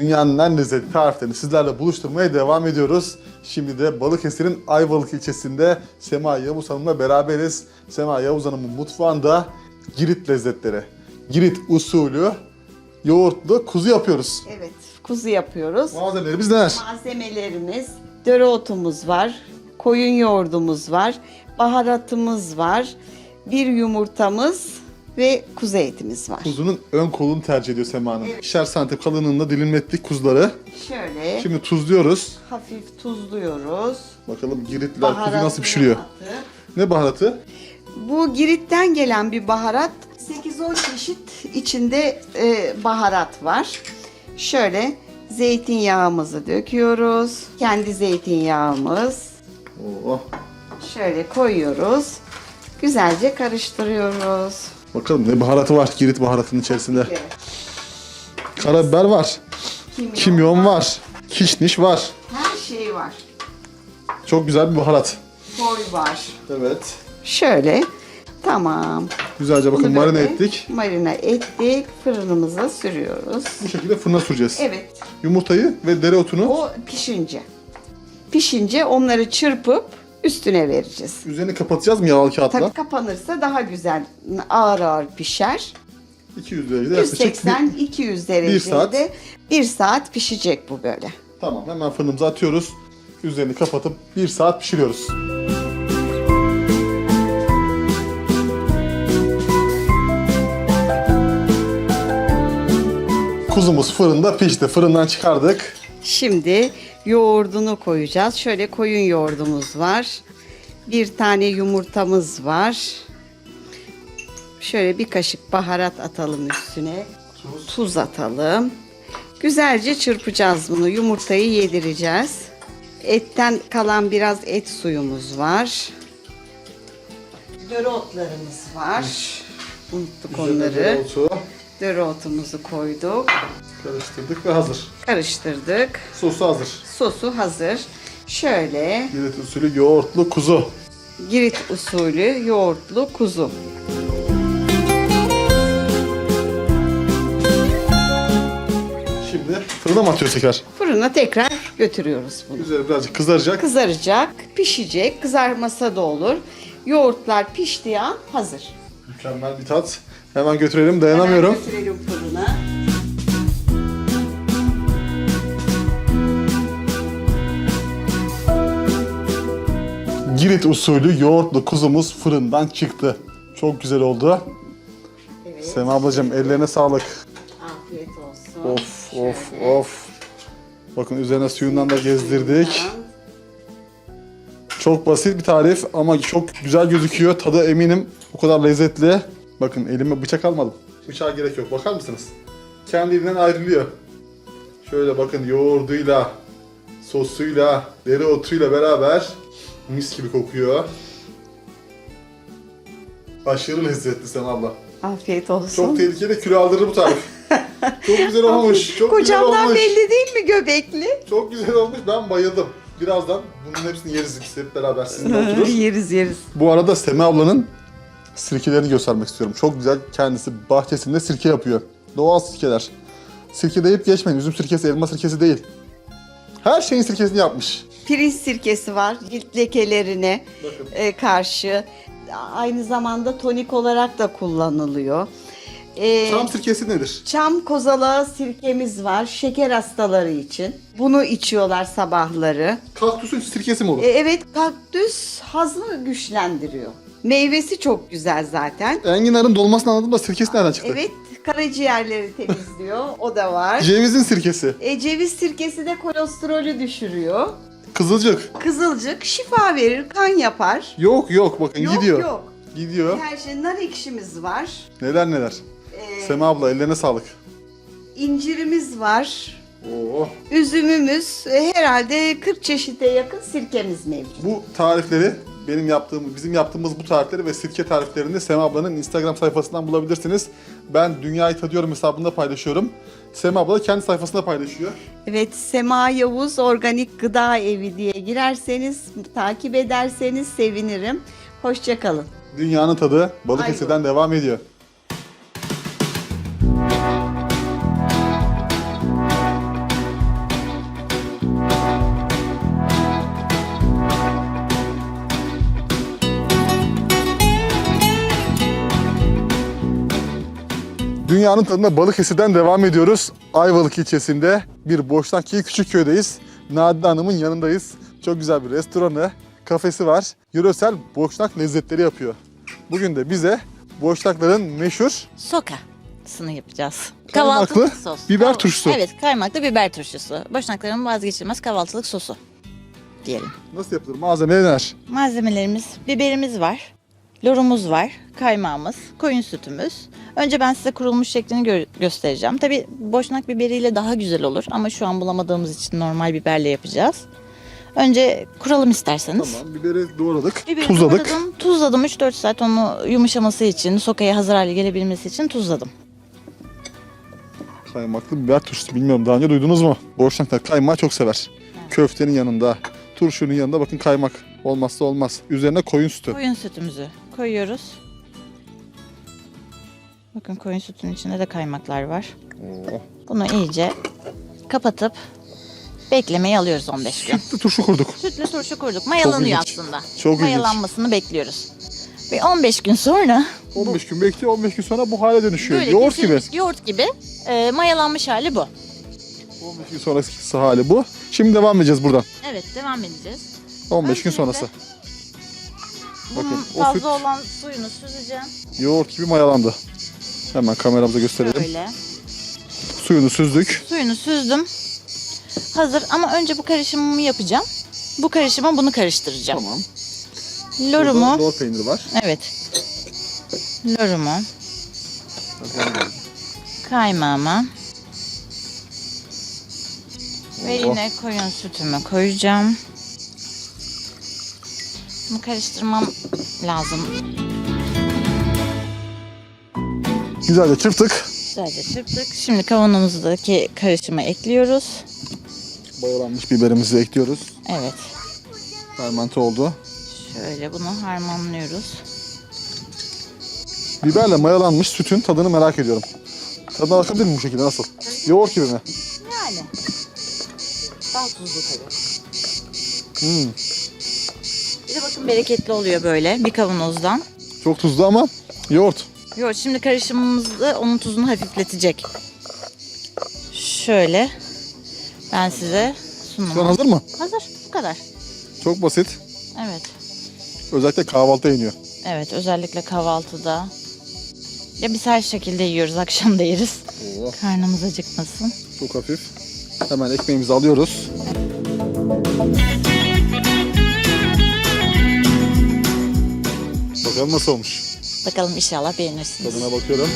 Dünyanın en lezzetli tariflerini sizlerle buluşturmaya devam ediyoruz. Şimdi de Balıkesir'in Ayvalık ilçesinde Sema Yavuz Hanım'la beraberiz. Sema Yavuz Hanım'ın mutfağında Girit lezzetleri, Girit usulü yoğurtlu kuzu yapıyoruz. Evet, kuzu yapıyoruz. Malzemelerimiz neler? Malzemelerimiz, dereotumuz var, koyun yoğurdumuz var, baharatımız var, bir yumurtamız ve kuzu etimiz var. Kuzunun ön kolunu tercih ediyor Sema Hanım. İkişer santim kalınlığında dilimlettik kuzuları. Şöyle Şimdi tuzluyoruz. hafif tuzluyoruz. Bakalım Giritliler kuzu nasıl Baharatını pişiriyor. attık. Ne baharatı? Bu Girit'ten gelen bir baharat. 8-10 çeşit içinde e, baharat var. Şöyle zeytinyağımızı döküyoruz. Kendi zeytinyağımız. Oo. Şöyle koyuyoruz. Güzelce karıştırıyoruz. Bakalım ne baharatı var Girit baharatının içerisinde. Karabiber var. Kimyon, Kimyon var. Kişniş var. Her şey var. Çok güzel bir baharat. Koy var. Evet. Şöyle. Tamam. Güzelce bakın Bunu marine ettik. Marine ettik. Fırınımıza sürüyoruz. Bu şekilde fırına süreceğiz. Evet. Yumurtayı ve dereotunu O pişince. Pişince onları çırpıp üstüne vereceğiz. üzerini kapatacağız mı yağlı kağıtla? Tabii kapanırsa daha güzel ağır ağır pişer. 200 derecede yaklaşık. bir- 180-200 derecede saat. bir saat pişecek bu böyle. Tamam hemen fırınımıza atıyoruz. Üzerini kapatıp 1 saat pişiriyoruz. Kuzumuz fırında pişti. Fırından çıkardık. Şimdi yoğurdunu koyacağız. Şöyle koyun yoğurdumuz var. Bir tane yumurtamız var. Şöyle bir kaşık baharat atalım üstüne. Tuz atalım. Güzelce çırpacağız bunu. Yumurtayı yedireceğiz. Etten kalan biraz et suyumuz var. Dereotlarımız var. Unuttuk onları. Dereotu Dereotumuzu koyduk. karıştırdık ve hazır. Karıştırdık. Sosu hazır. Sosu hazır. Şöyle Girit usulü yoğurtlu kuzu. Girit usulü yoğurtlu kuzu. Şimdi fırına mı atıyoruz tekrar? Fırına tekrar götürüyoruz bunu. Üzeri birazcık kızaracak. Kızaracak, pişecek, kızarmasa da olur. Yoğurtlar piştiği an hazır. Mükemmel bir tat. Hemen götürelim dayanamıyorum. Hemen götürelim fırına. Girit usulü yoğurtlu kuzumuz fırından çıktı. Çok güzel oldu. Evet. Sema ablacığım ellerine sağlık. Afiyet olsun. Of of Şöyle. of. Bakın üzerine suyundan da gezdirdik. Çok basit bir tarif ama çok güzel gözüküyor. Tadı eminim bu kadar lezzetli. Bakın elime bıçak almadım. Bıçağa gerek yok. Bakar mısınız? Kendinden ayrılıyor. Şöyle bakın yoğurduyla, sosuyla, dereotuyla beraber mis gibi kokuyor. Aşırı lezzetli Sema abla. Afiyet olsun. Çok tehlikeli kilo aldırır bu tarif. Çok güzel olmuş. Çok güzel Kocamdan olmuş. belli değil mi göbekli? Çok güzel olmuş. Ben bayıldım. Birazdan bunun hepsini yeriz biz hep beraber sizinle oturur. yeriz yeriz. Bu arada Sema ablanın sirkelerini göstermek istiyorum. Çok güzel. Kendisi bahçesinde sirke yapıyor. Doğal sirkeler. Sirke deyip geçmeyin. Üzüm sirkesi, elma sirkesi değil. Her şeyin sirkesini yapmış. Pirinç sirkesi var cilt lekelerine Bakın. e, karşı. Aynı zamanda tonik olarak da kullanılıyor. E, Çam sirkesi nedir? çam kozalağı sirkemiz var şeker hastaları için. Bunu içiyorlar sabahları. Kaktüsün sirkesi mi olur? E, evet kaktüs hazmı güçlendiriyor. Meyvesi çok güzel zaten. Enginarın dolmasını anladım da sirkesi nereden çıktı? Evet karaciğerleri temizliyor. O da var. Cevizin sirkesi. E, ceviz sirkesi de kolesterolü düşürüyor. Kızılcık. Kızılcık şifa verir, kan yapar. Yok yok bakın Yok gidiyor. yok. Gidiyor. Her şey nar ekşimiz var. Neler neler. Ee, Sema abla ellerine sağlık. incirimiz var. Oo. Üzümümüz e, herhalde 40 çeşite yakın sirkemiz mevcut. Bu tarifleri benim yaptığım, bizim yaptığımız bu tarifleri ve sirke tariflerini Sema ablanın Instagram sayfasından bulabilirsiniz. Ben Dünyayı Tadıyorum hesabında paylaşıyorum. Sema abla da kendi sayfasında paylaşıyor. Evet Sema Yavuz Organik Gıda Evi diye girerseniz, takip ederseniz sevinirim. Hoşçakalın. Dünyanın tadı Balıkesir'den devam ediyor. Dünyanın tadına Balıkesir'den devam ediyoruz. Ayvalık ilçesinde bir Boşnak küçük köydeyiz. Nadide Hanım'ın yanındayız. Çok güzel bir restoranı, kafesi var. Yöresel Boşnak lezzetleri yapıyor. Bugün de bize Boşnakların meşhur Sokasını yapacağız. Kaymaklı Kahvaltılık sos. biber Kav- turşusu. Evet, kaymaklı biber turşusu. Boşnakların vazgeçilmez kahvaltılık sosu diyelim. nasıl yapılır? Malzemeler neler? Malzemelerimiz, biberimiz var, lorumuz var, kaymağımız, koyun sütümüz. Önce ben size kurulmuş şeklini gö- göstereceğim. Tabi boşnak biberiyle daha güzel olur ama şu an bulamadığımız için normal biberle yapacağız. Önce kuralım isterseniz. Tamam, biberi doğradık, Biberi tuzladık. doğradım, tuzladım 3-4 saat onu yumuşaması için, sokaya hazır hale gelebilmesi için tuzladım. Kaymaklı biber turşusu. Bilmiyorum daha önce duydunuz mu? Boşnaklar kaymağı çok sever. Köftenin yanında, turşunun yanında bakın kaymak. Olmazsa olmaz. Üzerine koyun sütü. Koyun sütümüzü koyuyoruz. Bakın koyun sütünün içinde de kaymaklar var. Bunu iyice kapatıp beklemeye alıyoruz 15 gün. Sütlü turşu kurduk. Sütlü turşu kurduk. Mayalanıyor ilginç. aslında. Çok ilginç. Mayalanmasını bekliyoruz. Ve 15 gün sonra 15 gün bekliyor, 15 gün sonra bu hale dönüşüyor. böyle Yoğurt gibi. yoğurt gibi e, mayalanmış hali bu. 15 gün sonrası hali bu. Şimdi devam edeceğiz buradan. Evet devam edeceğiz. 15 gün Öncelikle sonrası. Bunun Bakın, o fazla süt- olan suyunu süzeceğim. Yoğurt gibi mayalandı. Hemen kameramıza gösterelim. Böyle. Suyunu süzdük. Suyunu süzdüm. Hazır ama önce bu karışımımı yapacağım. Bu karışıma bunu karıştıracağım. Tamam. Lorumu. Burada Lor peyniri var. Evet. Lorumu. Kaymağımı. Ve Oh. yine koyun sütümü koyacağım. Bunu karıştırmam lazım. Güzelce çırptık. Güzelce çırptık. Şimdi kavanozumuzdaki karışımı ekliyoruz. Mayalanmış biberimizi ekliyoruz. Evet. Fermente oldu. Şöyle bunu harmanlıyoruz. Biberle mayalanmış sütün tadını merak ediyorum. Tadına bakabilir miyim bu şekilde nasıl? Yoğurt gibi mi? Yani. Daha tuzlu tabii. Hmm. Bir de bakın bereketli oluyor böyle bir kavanozdan. Çok tuzlu ama yoğurt. Yok şimdi karışımımızda onun tuzunu hafifletecek. Şöyle ben size Şu an hazır mı? Hazır bu kadar. Çok basit. Evet. Özellikle kahvaltıda yeniyor. Evet özellikle kahvaltıda. Ya biz her şekilde yiyoruz akşam da yeriz. Oo, Karnımız acıkmasın. çok hafif. Hemen ekmeğimizi alıyoruz. Bakalım nasıl olmuş. Bakalım inşallah beğenirsiniz. Tadına bakıyorum.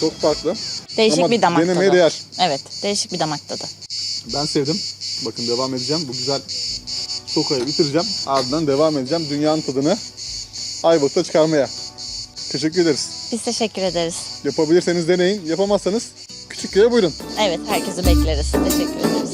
Çok farklı. Değişik Ama bir damak denemeye tadı. değer. Evet değişik bir damak tadı. Ben sevdim. Bakın devam edeceğim. Bu güzel sokayı bitireceğim. Ardından devam edeceğim. Dünyanın tadını Ayvalık'ta çıkarmaya. Teşekkür ederiz. Biz teşekkür ederiz. Yapabilirseniz deneyin. Yapamazsanız Küçükköy'e buyurun. Evet herkesi bekleriz. Teşekkür ederiz.